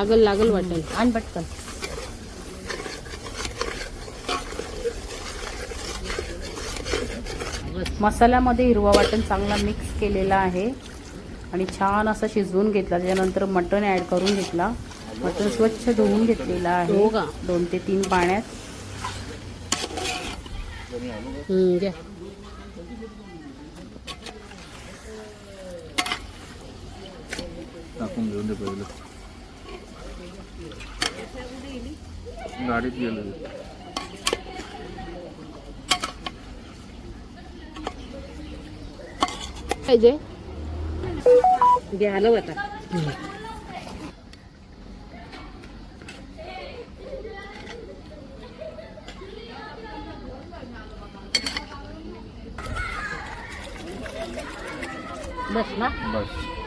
लागल लागल वाटेल आण पटकन. मसाल्यामध्ये हिरवा वाटण चांगला मिक्स केलेला आहे. आणि छान असं शिजवून घेतला त्याच्यानंतर मटण ऍड करून घेतला. मटण स्वच्छ धुवून घेतलेलं आहे. हो का? दोन ते तीन पाण्यात. टाकून घेऊन दे पहिलं. गाडीत गेलं. पाहिजे घ्यायला होता. बस ना? बस.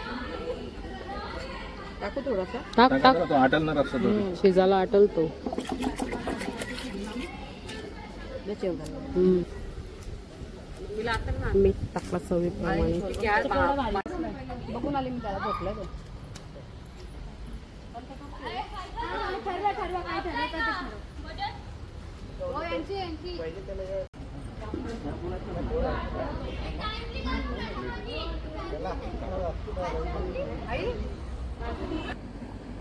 टाकू थोडासा. टाक टाका टाक. जरा, तो आटलणार असतं थोडी. शिजायला आटलतो. मीठ टाकला चवीप्रमाणे. बघून आले मी त्याला झोपलं तो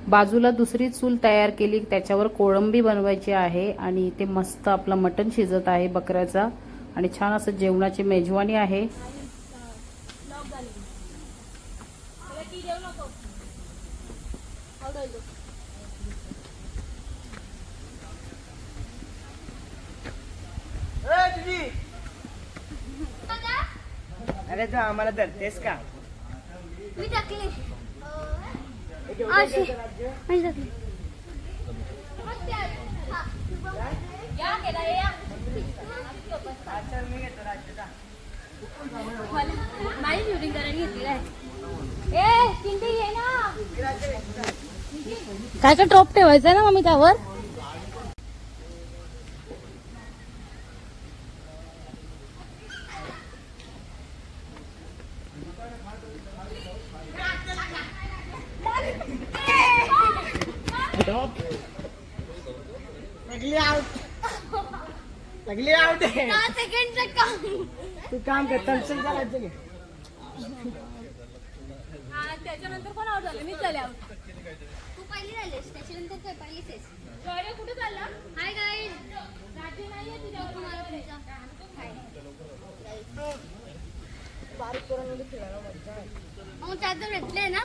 बाजूला दुसरी चूल तयार केली त्याच्यावर कोळंबी बनवायची आहे आणि ते मस्त आपलं मटण शिजत आहे बकऱ्याचा. आणि छान असं जेवणाची मेजवानी आहे. अरे तू आम्हाला धरतेस का मी टाकली अशी मी टाकली माझी शूटिंग करायला घेतली ए ना. काय काय ट्रॉप ठेवायचंय ना मम्मी त्यावर? आहे दहा सेकंडचं काम. तू काम कर तलसल चालायचं घे. त्याच्यानंतर कोण आउट झालं. मी चले आउट तू पहिली झालीस त्याच्यानंतर काय पहिलीच आहेस. शौर्य कुठे चालला? हाय नाहीये तुझ्यावर तुम्हाला तुमचा. मग त्यात जर भेटले ना.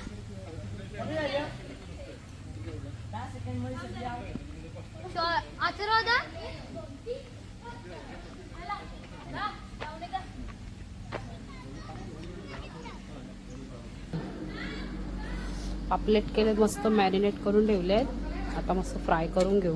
आचरवादा पापलेट केलेत मस्त मॅरिनेट करून ठेवले आहेत आता मस्त फ्राय करून घेऊ.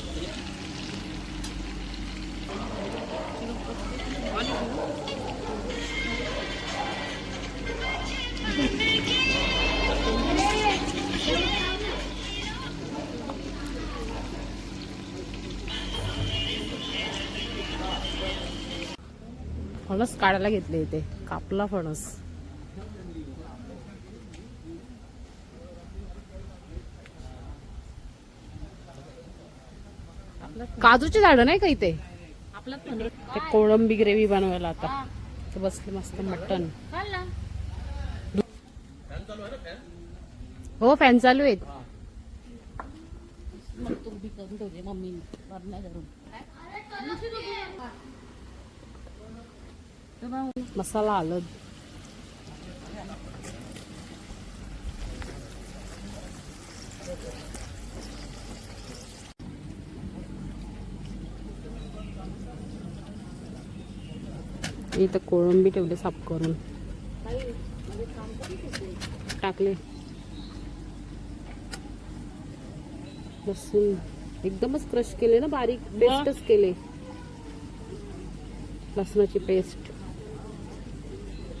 फणस काढायला घेतले इथे. कापला फणस. काजूचे झाड नाही का इथे? ते कोळंबी ग्रेव्ही बनवायला आता. ते बसले मस्त मटन हो फॅन चालू आहेत. करून मम्मी मसाला हलद. इथं कोळंबी ठेवले साफ करून. टाकले. लसूण. एकदमच क्रश केले ना बारीक पेस्टच केले. लसणाची पेस्ट वाटण पाण्यामध्ये पाच सहा जण अंगाला ते डोकं पाडायला. इथं पण.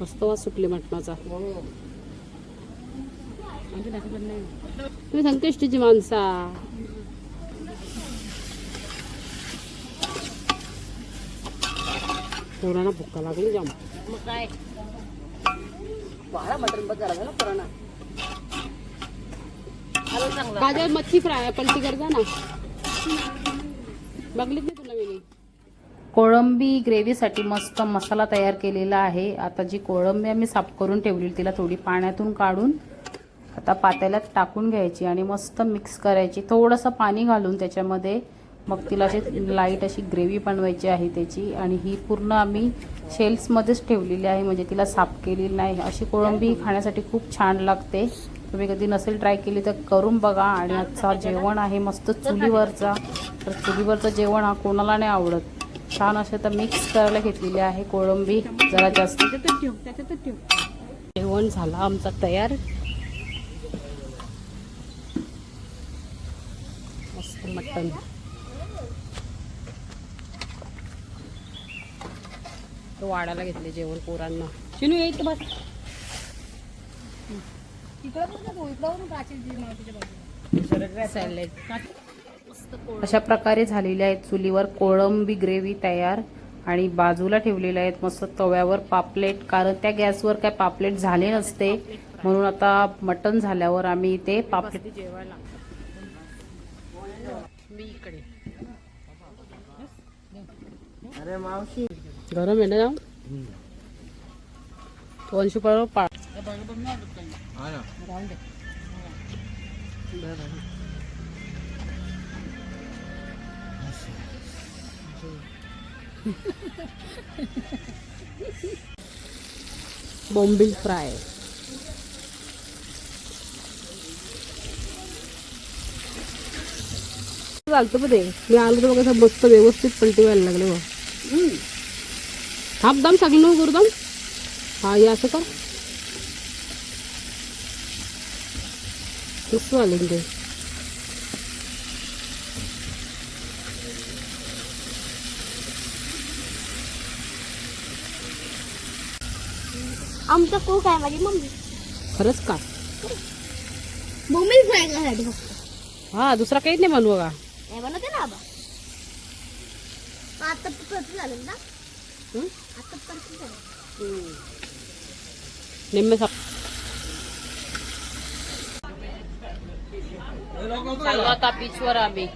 मस्त वास सुटले मटणाचा तुम्ही संकष्टीची माणसा. पोरांना भुक्का लागली जाम. माझ्यावर मच्छी फ्राय पलटी कर जा ना. बघलीच नाही तुला मी कोळंबी ग्रेव्हीसाठी मस्त मसाला तयार केलेला आहे. आता जी कोळंबी आम्ही साफ करून ठेवली तिला थोडी पाण्यातून काढून आता पातेल्यात टाकून घ्यायची आणि मस्त मिक्स करायची. थोडंसं पाणी घालून त्याच्यामध्ये मग तिला अशी लाइट अशी ग्रेव्ही बनवायची आहे त्याची. आणि ही पूर्ण आम्ही शेल्समध्येच ठेवलेली आहे म्हणजे तिला साफ केलेली नाही. अशी कोळंबी खाण्यासाठी खूप छान लागते. तुम्ही कधी नसेल ट्राय केली तर करून बघा. आणि आजचा जेवण आहे मस्त चुलीवरचा. तर चुलीवरचं जेवण हा कोणाला नाही आवडत. छान असे तर मिक्स करायला घेतलेली आहे कोळंबी जरा जास्त. जेवण झालं आमचा तयार. मस्त मटन तो वाढायला घेतले जेवण पोरांना. शिनू येत बस. सॅलेड अशा प्रकारे झालेल्या आहेत चुलीवर कोळंबी ग्रेव्ही तयार आणि बाजूला ठेवलेल्या आहेत मस्त तव्यावर पापलेट कारण त्या गॅसवर काय पापलेट झाले नसते. म्हणून आता मटण झाल्यावर आम्ही इथे पापलेट जेवायला मी इकडे अरे मावशी. गरम आहे ना जाऊ? पाळ. बॉम्बिल फ्राय चालतं पण ते. मी आलो तर बघा मस्त व्यवस्थित पलटी व्हायला लागले बघ. थांब दाम सगळी नको करू दाम हा या असं कर. कसं आले ते. आमचा कोक आहे माझी मम्मी. खरंच का? मम्मी फ्राय करायसाठी फक्त. हा दुसरा काहीच नाही बनवू का हे बनवते ना आबा आता परत झालं ना. हं? आता परत झालं. निम्मे सा चालू आता बीचवर आम्ही.